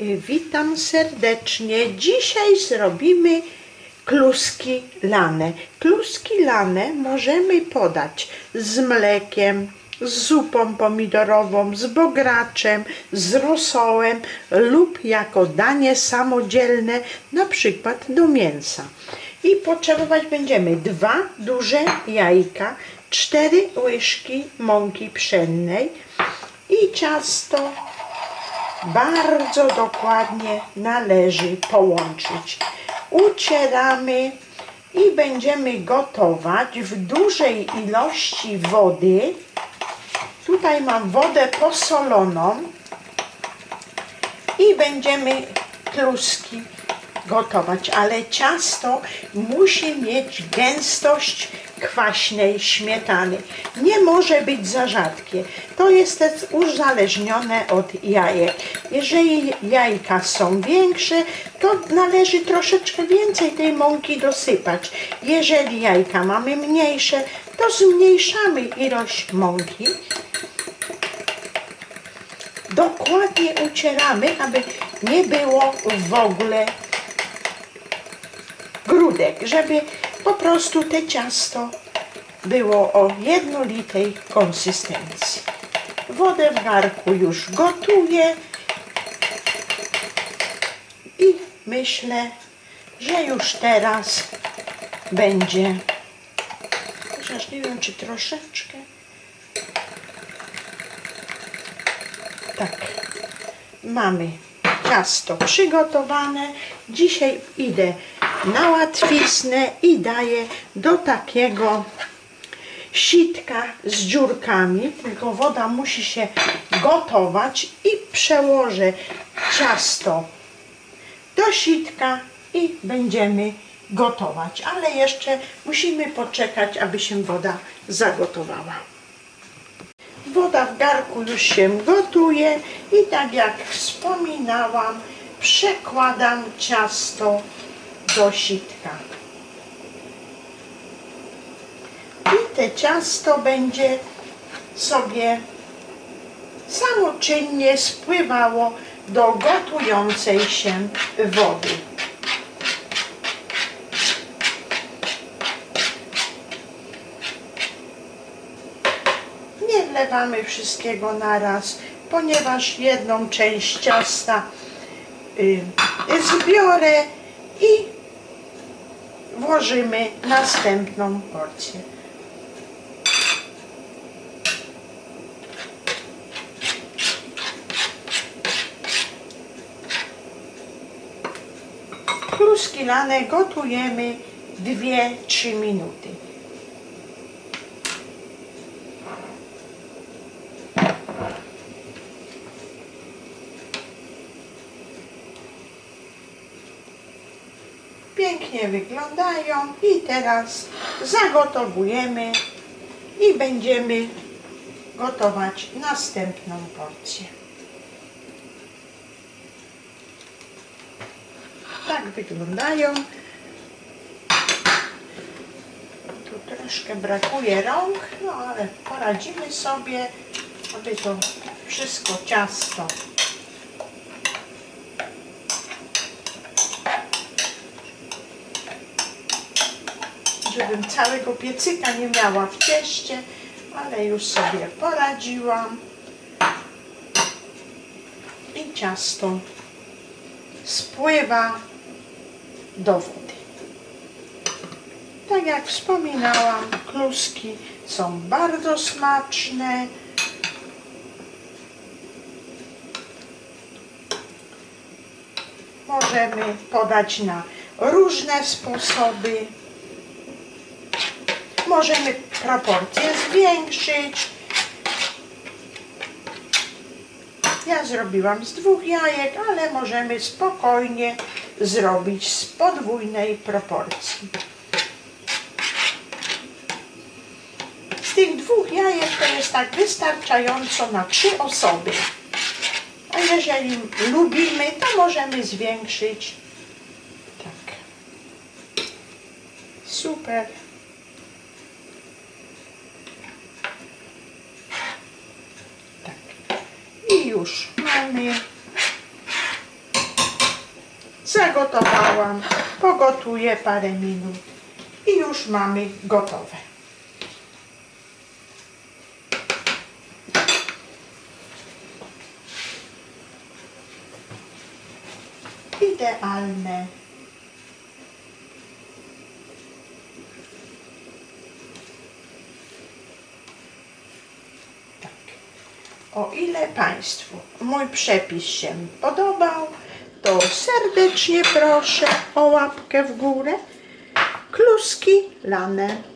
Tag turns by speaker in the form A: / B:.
A: Witam serdecznie. Dzisiaj zrobimy kluski lane. Kluski lane możemy podać z mlekiem, z zupą pomidorową, z bograczem, z rosołem lub jako danie samodzielne, na przykład do mięsa. I potrzebować będziemy dwa duże jajka, cztery łyżki mąki pszennej i ciasto bardzo dokładnie należy połączyć. Ucieramy i będziemy gotować w dużej ilości wody. Tutaj mam wodę posoloną i będziemy kluski gotować, ale ciasto musi mieć gęstość kwaśnej śmietany. Nie może być za rzadkie. To jest też uzależnione od jajek. Jeżeli jajka są większe, to należy troszeczkę więcej tej mąki dosypać. Jeżeli jajka mamy mniejsze, to zmniejszamy ilość mąki. Dokładnie ucieramy, aby nie było w ogóle grudek, żeby po prostu te ciasto było o jednolitej konsystencji. Wodę w garku już gotuję i myślę, że już teraz będzie, chociaż nie wiem czy troszeczkę, tak, mamy ciasto przygotowane. Dzisiaj idę na łatwiznę i daję do takiego sitka z dziurkami, tylko woda musi się gotować i przełożę ciasto do sitka i będziemy gotować. Ale jeszcze musimy poczekać, aby się woda zagotowała. Woda w garku już się gotuje i tak jak wspominałam, przekładam ciasto do sitka. I te ciasto będzie sobie samoczynnie spływało do gotującej się wody. Nie wlewamy wszystkiego naraz, ponieważ jedną część ciasta y, zbiorę i włożymy następną porcję. Kluski lane gotujemy 2-3 minuty. Pięknie wyglądają i teraz zagotowujemy i będziemy gotować następną porcję. Tak wyglądają. Tu troszkę brakuje rąk, no ale poradzimy sobie, aby to wszystko ciasto żebym całego piecyka nie miała w cieście, ale już sobie poradziłam. I ciasto spływa do wody. Tak jak wspominałam, kluski są bardzo smaczne. Możemy podać na różne sposoby. Możemy proporcje zwiększyć. Ja zrobiłam z dwóch jajek, ale możemy spokojnie zrobić z podwójnej proporcji. Z tych dwóch jajek to jest tak wystarczająco na trzy osoby. A jeżeli lubimy, to możemy zwiększyć. Tak. Super. I już mamy Zagotowałam. Pogotuję parę minut i już mamy gotowe. Idealne. O ile Państwu mój przepis się podobał, to serdecznie proszę o łapkę w górę. Kluski lane.